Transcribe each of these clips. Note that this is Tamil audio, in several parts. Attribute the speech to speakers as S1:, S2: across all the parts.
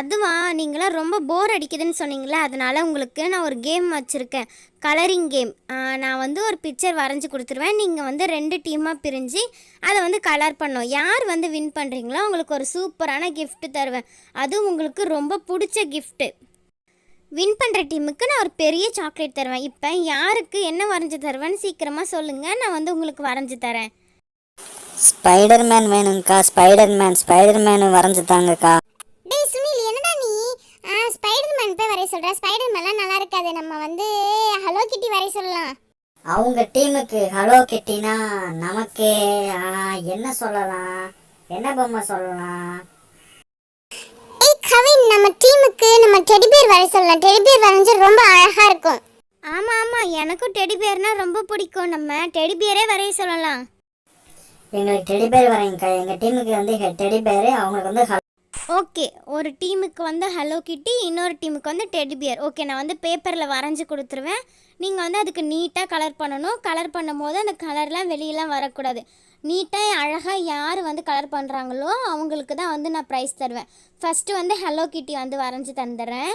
S1: அதுவா நீங்களாம் ரொம்ப போர் அடிக்குதுன்னு சொன்னீங்களே அதனால் உங்களுக்கு நான் ஒரு கேம் வச்சுருக்கேன். கலரிங் கேம் நான் வந்து ஒரு பிக்சர் வரைஞ்சி கொடுத்துருவேன். நீங்கள் வந்து ரெண்டு டீமாக பிரிஞ்சு அதை வந்து கலர் பண்ணோம். யார் வந்து வின் பண்ணுறீங்களோ உங்களுக்கு ஒரு சூப்பரான கிஃப்ட்டு தருவேன். அதுவும் உங்களுக்கு ரொம்ப பிடிச்ச கிஃப்ட்டு வின் பண்ணுற டீமுக்கு நான் ஒரு பெரிய சாக்லேட் தருவேன். இப்போ யாருக்கு என்ன வரைஞ்சி தருவேன்னு சீக்கிரமாக சொல்லுங்கள் நான் வந்து உங்களுக்கு வரைஞ்சி தரேன்.
S2: ஸ்பைடர்மேன் வேணுங்கக்கா ஸ்பைடர் ஸ்பைடர்மேனு வரைஞ்சி தாங்கக்கா
S3: டேய் சுனில் என்னடா நீ ஆ ஸ்பைடர் சொல்ற? ஸ்பைடர் மேன்லாம் நல்லா இருக்காது. நம்ம வந்து ஹலோ கிட்டி வரைய சொல்லலாம்.
S2: அவங்க டீமுக்கு ஹலோ கிட்டினா நமக்கு ஆ, என்ன சொல்லலாம்? என்ன பொம்மை சொல்லலாம்?
S3: ஏய் கவின் நம்ம டீமுக்கு நம்ம டெடி பேர் வரைய சொல்லலாம். டெடி பேர் வரைஞ்சா ரொம்ப அழகா இருக்கும்.
S1: ஆமாம் ஆமாம் எனக்கும் டெடி பியர்னா ரொம்ப பிடிக்கும். நம்ம டெடி பியரே வரைய சொல்லலாம்.
S2: எங்களுக்கு டெடி பேர் வரைங்கக்கா எங்கள் டீமுக்கு வந்து டெடி பேர் அவங்களுக்கு வந்து
S1: ஓகே ஒரு டீமுக்கு வந்து ஹலோ கிட்டி இன்னொரு டீமுக்கு வந்து டெடி பியர் ஓகே நான் வந்து பேப்பரில் வரைஞ்சி கொடுத்துருவேன். நீங்கள் வந்து அதுக்கு நீட்டாக கலர் பண்ணணும். கலர் பண்ணும்போது அந்த கலர்லாம் வெளியெல்லாம் வரக்கூடாது. நீட்டாக அழகாக யார் வந்து கலர் பண்ணுறாங்களோ அவங்களுக்கு தான் வந்து நான் ப்ரைஸ் தருவேன். ஃபஸ்ட்டு வந்து ஹலோ கிட்டி வந்து வரைஞ்சி தந்துடுறேன்.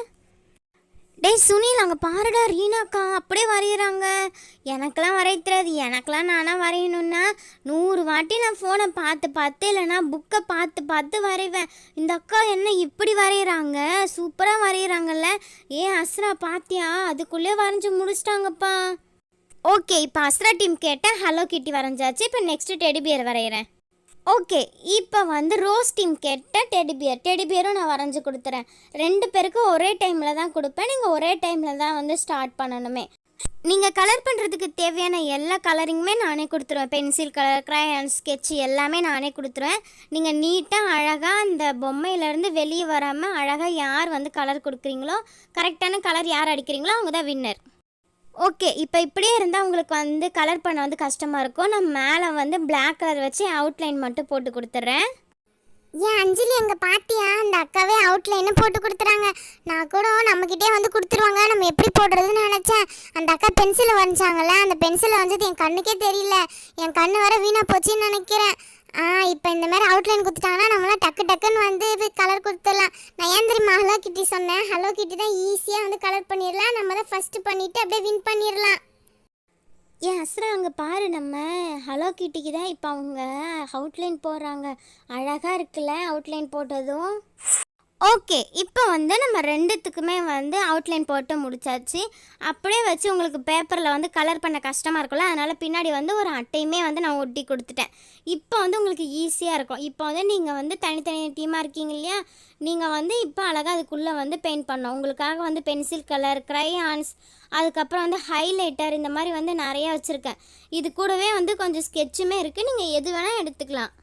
S1: டேய் சுனில் அங்கே பாருடா ரீனாக்கா அப்படியே வரைகிறாங்க எனக்கெல்லாம் வரைய தெரியாது எனக்கெல்லாம் நானாக வரையணுன்னா நூறு வாட்டி நான் ஃபோனை பார்த்து பார்த்து இல்லைனா புக்கை பார்த்து பார்த்து வரைவேன். இந்த அக்கா என்ன இப்படி வரைகிறாங்க சூப்பராக வரைகிறாங்கல்ல ஏன் அஸ்ரா பாத்தியா? அதுக்குள்ளே வரைஞ்சி முடிச்சிட்டாங்கப்பா. ஓகே இப்போ அஸ்ரா டீம் கேட்டேன் ஹலோ கிட்டி வரைஞ்சாச்சு. இப்போ நெக்ஸ்ட்டு டெடி பியர் வரைகிறேன் ஓகே இப்போ வந்து ரோஸ் டீம் கேட்ட டெடி பியர். டெடி பியரும் நான் வரைஞ்சி கொடுத்துறேன். ரெண்டு பேருக்கும் ஒரே டைமில் தான் கொடுப்பேன். நீங்கள் ஒரே டைமில் தான் வந்து ஸ்டார்ட் பண்ணணுமே. நீங்கள் கலர் பண்ணுறதுக்கு தேவையான எல்லா கலரிங்குமே நானே கொடுத்துருவேன். பென்சில் கலர் க்ரையான் ஸ்கெட்சு எல்லாமே நானே கொடுத்துருவேன். நீங்கள் நீட்டாக அழகாக அந்த பொம்மையிலேருந்து வெளியே வராமல் அழகாக யார் வந்து கலர் கொடுக்குறீங்களோ கரெக்டான கலர் யார் அடிக்கிறீங்களோ அவங்க தான் வின்னர் ஓகே இப்போ இப்படியே இருந்தால் உங்களுக்கு வந்து கலர் பண்ண வந்து கஷ்டமாக இருக்கும். நான் மேலே வந்து பிளாக் கலர் வச்சு அவுட்லைன் மட்டும் போட்டு கொடுத்துட்றேன்
S3: ஏன் அஞ்சலி எங்கள் பாட்டியா? அந்த அக்காவே அவுட்லைனும் போட்டு கொடுத்துறாங்க. நான் கூட நம்மக்கிட்டே வந்து கொடுத்துருவாங்க. நம்ம எப்படி போடுறதுன்னு நினச்சேன். அந்த அக்கா பென்சிலை வரைஞ்சாங்கல்ல அந்த பென்சிலை வந்தது என் கண்ணுக்கே தெரியல. என் கண்ணு வர வீணாக போச்சுன்னு நினைக்கிறேன். ஆ இப்போ இந்த மாதிரி அவுட்லைன் கொடுத்துட்டாங்கன்னா நம்மளாம் டக்கு டக்குன்னு வந்து கலர் கொடுத்துடலாம். நான் ஏன் தெரியுமா ஹலோ கிட்டி சொன்னேன். ஹலோ கிட்டி தான் ஈஸியாக வந்து கலர் பண்ணிடலாம். நம்ம தான் ஃபஸ்ட்டு பண்ணிவிட்டு அப்படியே வின் பண்ணிடலாம்.
S1: ஏன் அஸ்ரா அங்கே பாரு நம்ம. ஹலோ கிட்டிக்கு தான் இப்போ அவங்க அவுட்லைன் போடுறாங்க. அழகாக இருக்குல்ல அவுட்லைன் போட்டதும். ஓகே இப்போ வந்து நம்ம ரெண்டுத்துக்குமே வந்து அவுட்லைன் போட்டு முடிச்சாச்சு. அப்படியே வச்சு உங்களுக்கு பேப்பரில் வந்து கலர் பண்ண கஷ்டமாக இருக்கும்ல அதனால் பின்னாடி வந்து ஒரு அட்டையுமே வந்து நான் ஒட்டி கொடுத்துட்டேன். இப்போ வந்து உங்களுக்கு ஈஸியாக இருக்கும். இப்போ வந்து நீங்கள் வந்து தனித்தனி டீமாக இருக்கீங்க இல்லையா? நீங்கள் வந்து இப்போ அழகாக அதுக்குள்ளே வந்து பெயிண்ட் பண்ணணும். உங்களுக்காக வந்து பென்சில் கலர் க்ரையான்ஸ் அதுக்கப்புறம் வந்து ஹைலைட்டர் இந்த மாதிரி வந்து நிறையா வச்சுருக்கேன். இது கூடவே வந்து கொஞ்சம் ஸ்கெட்சுமே இருக்குது நீங்கள் எது வேணால் எடுத்துக்கலாம்.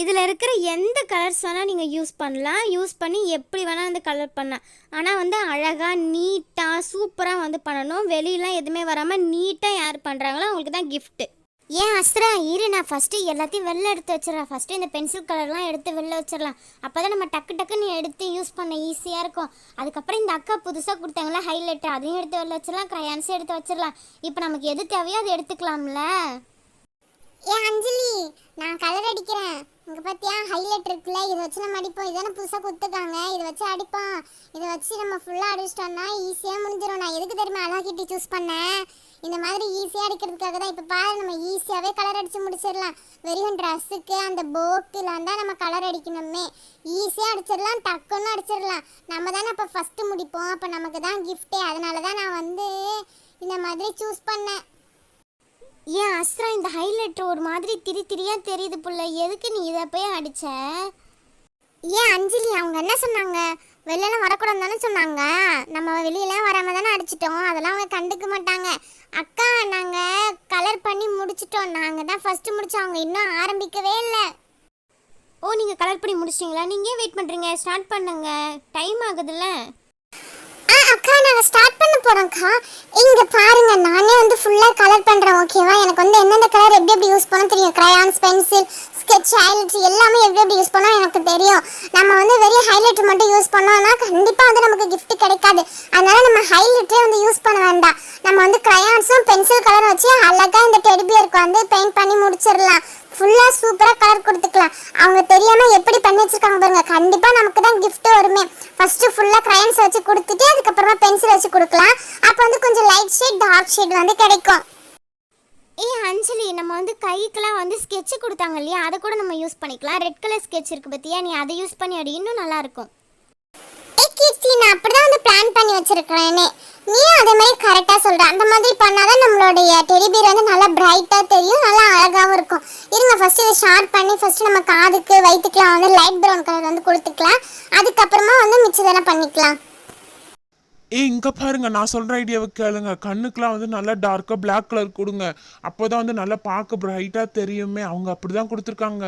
S1: இதில் இருக்கிற எந்த கலர்ஸ் வேணால் நீங்கள் யூஸ் பண்ணலாம். யூஸ் பண்ணி எப்படி வேணால் வந்து கலர் பண்ணலாம். ஆனால் வந்து அழகாக நீட்டாக சூப்பராக வந்து பண்ணணும். வெளியெலாம் எதுவுமே வராமல் நீட்டாக யார் பண்ணுறாங்களோ அவங்களுக்கு தான் கிஃப்ட்டு
S3: ஏன் அஸ்ரா இரு நான் ஃபஸ்ட்டு எல்லாத்தையும் வெளில எடுத்து வச்சிடறேன். ஃபஸ்ட்டு இந்த பென்சில் கலர்லாம் எடுத்து வெளில வச்சிடலாம். அப்போ தான் நம்ம டக்கு டக்குன்னு எடுத்து யூஸ் பண்ண ஈஸியாக இருக்கும். அதுக்கப்புறம் இந்த அக்கா புதுசாக கொடுத்தாங்களா ஹைலைட்டர் அதையும் எடுத்து வெளில வச்சிடலாம். க்ரையான்ஸும் எடுத்து வச்சிடலாம். இப்போ நமக்கு எது தேவையோ அதை எடுத்துக்கலாம்ல. ஏன் அஞ்சலி நான் கலர் அடிக்கிறேன். இங்கே பார்த்தியா ஹைலைட் இருக்குல்ல இதை வச்சு நம்ம அடிப்போம். இதானே புதுசாக கொடுத்துருக்காங்க. இதை வச்சு அடிப்போம். இதை வச்சு நம்ம ஃபுல்லாக அடிச்சிட்டோம்னா ஈஸியாக முடிஞ்சிடும் நான் எதுக்கு தெரியுமா அழகிட்டி சூஸ் பண்ணேன்? இந்த மாதிரி ஈஸியாக அடிக்கிறதுக்காக தான் இப்போ பாரு நம்ம ஈஸியாகவே கலர் அடித்து முடிச்சிடலாம். வெறும் ட்ரெஸ்ஸுக்கு அந்த போக்கிலாம் தான் நம்ம கலர் அடிக்கணுமே. ஈஸியாக அடிச்சிடலாம் டக்குன்னு அடிச்சிடலாம். நம்ம தானே இப்போ ஃபஸ்ட்டு முடிப்போம். அப்போ நமக்கு தான் கிஃப்ட்டே அதனால தான் நான் வந்து இந்த மாதிரி சூஸ் பண்ணேன்.
S1: ஏன் அஸ்ரா இந்த ஹைலைட்டர் ஒரு மாதிரி திரி திரியாக தெரியுது புள்ள? எதுக்கு நீ இதை போய் அடித்த
S3: ஏன் அஞ்சலி அவங்க என்ன சொன்னாங்க? வெளியெல்லாம் வரக்கூடாதுன்னு தானே சொன்னாங்க. நம்ம வெளியெல்லாம் வராம தானே அடிச்சிட்டோம். அதெல்லாம் அவங்க கண்டுக்க மாட்டாங்க. அக்கா நாங்கள் கலர் பண்ணி முடிச்சிட்டோம். நாங்கள் தான் ஃபஸ்ட்டு முடிச்சோம். அவங்க இன்னும் ஆரம்பிக்கவே இல்லை.
S1: ஓ நீங்கள் கலர் பண்ணி முடிச்சிட்டிங்களா? நீங்கள் ஏன் வெயிட் பண்ணுறீங்க ஸ்டார்ட் பண்ணுங்க. டைம் ஆகுதுல்ல.
S3: ஆ அக்கா நாங்கள் போகிறோம்க்கா இங்கே பாருங்க நானே வந்து ஃபுல்லாக கலர் பண்ணுறேன் ஓகேவா எனக்கு வந்து எந்தெந்த கலர் எப்படி எப்படி யூஸ் பண்ண தெரியும். க்ரையான்ஸ் பென்சில் ஸ்கெட்ச் ஹைலைட்ஸ் எல்லாமே எப்படி எப்படி யூஸ் பண்ணோம் எனக்கு தெரியும். நம்ம வந்து வெறும் ஹைலைட் மட்டும் யூஸ் பண்ணோம்னா கண்டிப்பாக வந்து நமக்கு கிஃப்ட் கிடைக்காது. அதனால நம்ம ஹைலைட்டே வந்து யூஸ் பண்ண வேண்டாம். நம்ம வந்து க்ரையான்ஸும் பென்சில் கலர் வச்சு அழகாக இந்த டெடிபியருக்கு வந்து பெயிண்ட் பண்ணி முடிச்சிடலாம். ஃபுல்லாக சூப்பராக கலர் கொடுத்துக்கலாம். அவங்க தெரியாமல் எப்படி பண்ணி வச்சிருக்காங்க பாருங்க. கண்டிப்பாக நமக்கு தான் கிஃப்ட்டு வருமே. ஃபஸ்ட்டு ஃபுல்லாக க்ரையன்ஸ் வச்சு கொடுத்துட்டு அதுக்கப்புறமா பென்சில் வச்சு கொடுக்கலாம். அப்போ வந்து கொஞ்சம் லைட் ஷேட் டார்க் ஷேட் வந்து கிடைக்கும். ஏய் அஞ்சலி நம்ம வந்து கைக்கெல்லாம் வந்து ஸ்கெட்ச் கொடுத்தாங்க இல்லையா? அதை கூட நம்ம யூஸ் பண்ணிக்கலாம். ரெட் கலர் ஸ்கெட்ச் இருக்கு பத்தியா? நீ அதை யூஸ் பண்ணி அடி. இன்னும் நல்லாயிருக்கும் கீர்த்தி நான் அப்படிதான் வந்து பிளான் பண்ணி வச்சிருக்கிறேனே. நீயும் அதே மாதிரி கரெக்டாக சொல்ற. அந்த மாதிரி பண்ணாதான் நம்மளுடைய டெடி பேர் வந்து நல்லா பிரைட்டாக தெரியும் நல்லா அழகாகவும் இருக்கும். இருங்க ஃபர்ஸ்ட் இதை ஷார்ட் பண்ணி ஃபர்ஸ்ட் நம்ம காதுக்கு வயிற்றுக்குலாம் வந்து லைட் ப்ரௌன் கலர் வந்து கொடுத்துக்கலாம். அதுக்கப்புறமா வந்து மிச்சதெல்லாம் பண்ணிக்கலாம்.
S4: ஏய் இங்க பாருங்க நான் சொல்ற ஐடியாவை கேளுங்க. கண்ணுக்குலாம் வந்து நல்லா டார்க்கா Black கலர் கொடுங்க. அப்போதான் வந்து நல்லா பார்க்க பிரைட்டா தெரியுமே. அவங்க அப்படிதான் கொடுத்துருக்காங்க.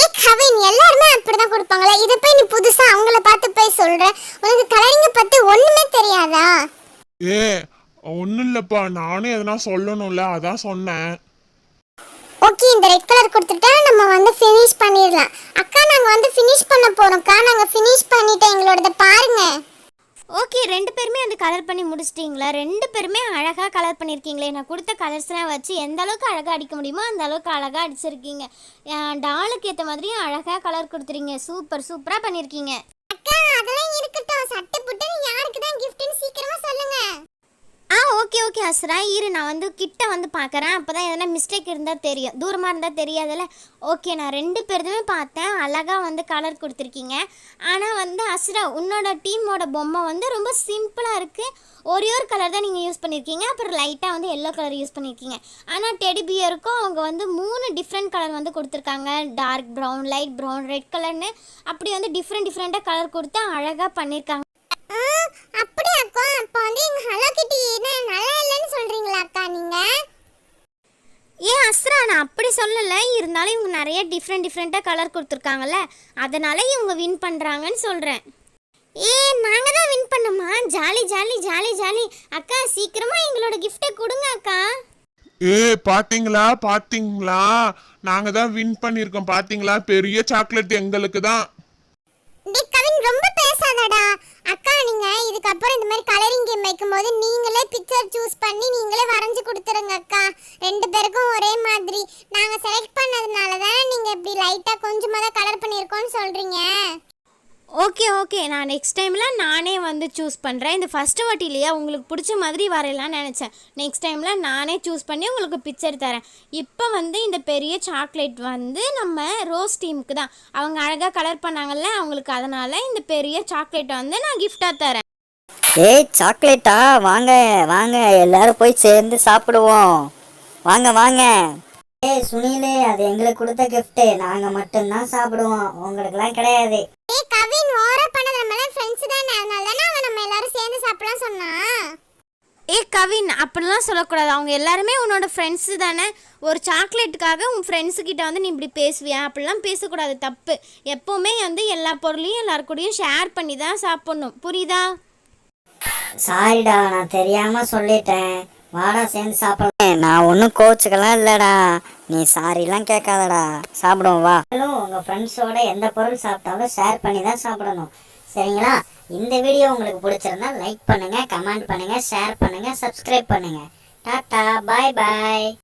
S3: ஏய் கவின் எல்லாருமே அப்படிதான் கொடுப்பாங்களே? இதை போய் நீ புதுசா அவங்கள பார்த்து போய் சொல்ற. உனக்கு கலரிங்க பத்தி ஒண்ணுமே தெரியாதா?
S4: ஏ ஒன்றும் இல்லைப்பா. நானும் எதனா சொல்லணும்ல அதான் சொன்னேன்.
S3: ஓகே இந்த ரெட் கலர் கொடுத்துட்டா நம்ம வந்து ஃபினிஷ் பண்ணிடலாம். அக்கா நாங்க வந்து ஃபினிஷ் பண்ண போறோம்க்கா. நாங்க ஃபினிஷ் பண்ணிட்டு எங்களோடத பாருங்க. ஓகே ரெண்டு பேருமே வந்து கலர் பண்ணி முடிச்சிட்டிங்களா? ரெண்டு பேருமே அழகாக கலர் பண்ணியிருக்கீங்களே. நான் கொடுத்த கலர்ஸ்லாம் வச்சு எந்த அளவுக்கு அழகாக அடிக்க முடியுமோ அந்த அளவுக்கு அழகாக அடிச்சிருக்கீங்க. டாலுக்கு ஏற்ற மாதிரியும் அழகாக கலர் கொடுத்துறீங்க. சூப்பர் சூப்பராக பண்ணியிருக்கீங்க. அக்கா அதெல்லாம் இருக்கட்டும். சட்டை போட்டு யாருக்கு தான் கிஃப்ட்னு சீக்கிரமா சொல்லுங்க. ஆ ஓகே ஓகே அஸ்ரா இரு நான் வந்து கிட்ட வந்து பார்க்குறேன் அப்போ தான் எதனா மிஸ்டேக் இருந்தால் தெரியும். தூரமாக இருந்தால் தெரியாதுல்ல? ஓகே நான் ரெண்டு பேருதுமே பார்த்தேன். அழகாக வந்து கலர் கொடுத்துருக்கீங்க. ஆனால் வந்து அஸ்ரா உன்னோட டீமோட பொம்மை வந்து ரொம்ப சிம்பிளாக இருக்குது ஒரே ஒரு கலர் தான் நீங்கள் யூஸ் பண்ணியிருக்கீங்க அப்புறம் லைட்டாக வந்து எல்லோ கலர் யூஸ் பண்ணியிருக்கீங்க ஆனால் டெடி பியருக்கும் அவங்க வந்து மூணு டிஃப்ரெண்ட் கலர் வந்து கொடுத்துருக்காங்க. Dark brown light brown red கலர்னு அப்படி வந்து டிஃப்ரெண்ட் டிஃப்ரெண்ட்டாக கலர் கொடுத்து அழகாக பண்ணியிருக்காங்க அப்படியா அக்கா? அப்போ வந்து எங்க ஹலோ கிட்டி நல்லா இல்லைன்னு சொல்றீங்களா அக்கா நீங்க? ஏன் அஸ்ரா நான் அப்படி சொல்லலை. இருந்தாலும் இவங்க நிறைய டிஃப்ரெண்ட் டிஃப்ரெண்ட்டாக கலர் கொடுத்துருக்காங்கல்ல. அதனால இவங்க வின் பண்ணுறாங்கன்னு சொல்கிறேன் ஏ நாங்கள் தான் வின் பண்ணோமா? Jolly jolly jolly jolly. அக்கா சீக்கிரமா எங்களோட கிஃப்ட்டை கொடுங்க அக்கா.
S4: ஏ பாத்தீங்களா? பாத்தீங்களா? நாங்க தான் வின் பண்ணியிருக்கோம். பாத்தீங்களா? பெரிய சாக்லேட் எங்களுக்கு தான்
S3: ரொம்ப பேசாதடா. கலர் சூஸ் பண்ணி நீங்களே வரைஞ்சு கொடுத்துருங்க அக்கா. ரெண்டு பேருக்கும் ஒரே மாதிரி. நாங்கள் செலக்ட் பண்ணதுனால தான் நீங்கள் இப்படி லைட்டாக கொஞ்சமாக தான் கலர் பண்ணியிருக்கோம்னு சொல்கிறீங்க
S1: ஓகே ஓகே நான் நெக்ஸ்ட் டைமில் நானே வந்து சூஸ் பண்ணுறேன் இந்த ஃபஸ்ட்டு வாட்டி உங்களுக்கு பிடிச்ச மாதிரி வரையலாம்னு நினச்சேன். நெக்ஸ்ட் டைமில் நானே சூஸ் பண்ணி உங்களுக்கு பிக்சர் தரேன். இப்போ வந்து இந்த பெரிய சாக்லேட் வந்து நம்ம ரோஸ் டீமுக்கு தான். அவங்க அழகாக கலர் பண்ணாங்கல்ல அவங்களுக்கு அதனால் இந்த பெரிய சாக்லேட்டை வந்து நான் கிஃப்டாக தரேன்.
S2: ஏய் சாக்லேட்டா? வாங்க வாங்க. எல்லாரும் போய் சேர்ந்து சாப்பிடுவோம். வாங்க வாங்க. ஏய் சுனிலே அது எங்களுக்கு கொடுத்த gift. நாங்க மட்டும்தான் சாப்பிடுவோம். உங்களுக்குலாம் கிடையாது.
S3: ஏய் கவின் ஓரா பண்ணது நம்ம எல்லாம் ஃப்ரெண்ட்ஸ் தானே. அதனால தானே அவன் நம்ம எல்லாரும் சேர்ந்து சாப்பிடலாம் சொன்னா?
S1: ஏ கவின் அப்படிலாம் சொல்லக்கூடாது. அவங்க எல்லாருமே உன்னோட ஃப்ரெண்ட்ஸு தானே. ஒரு சாக்லேட்டுக்காக உன் ஃப்ரெண்ட்ஸு கிட்ட வந்து நீ இப்படி பேசுவியா? அப்படிலாம் பேசக்கூடாது. தப்பு. எப்போவுமே வந்து எல்லா பொருளையும் எல்லாரு கூடயும் ஷேர் பண்ணி தான் சாப்பிட்ணும். புரியுதா?
S2: சாரிடா நான் தெரியாம சொல்லிட்டேன். வாடா சேர்ந்து சாப்பிடலாம். நான் ஒன்றும் கோச்சுக்கெல்லாம் இல்லடா. நீ சாரிலாம் கேட்காதடா. சாப்பிடுவோம் வா. உங்க ஃப்ரெண்ட்ஸோட எந்த பொருள் சாப்பிட்டாலும் ஷேர் பண்ணி தான் சாப்பிடணும். சரிங்களா? இந்த வீடியோ உங்களுக்கு பிடிச்சிருந்தா லைக் பண்ணுங்க கமெண்ட் பண்ணுங்க ஷேர் பண்ணுங்க சப்ஸ்கிரைப் பண்ணுங்க. டாட்டா பாய் பாய்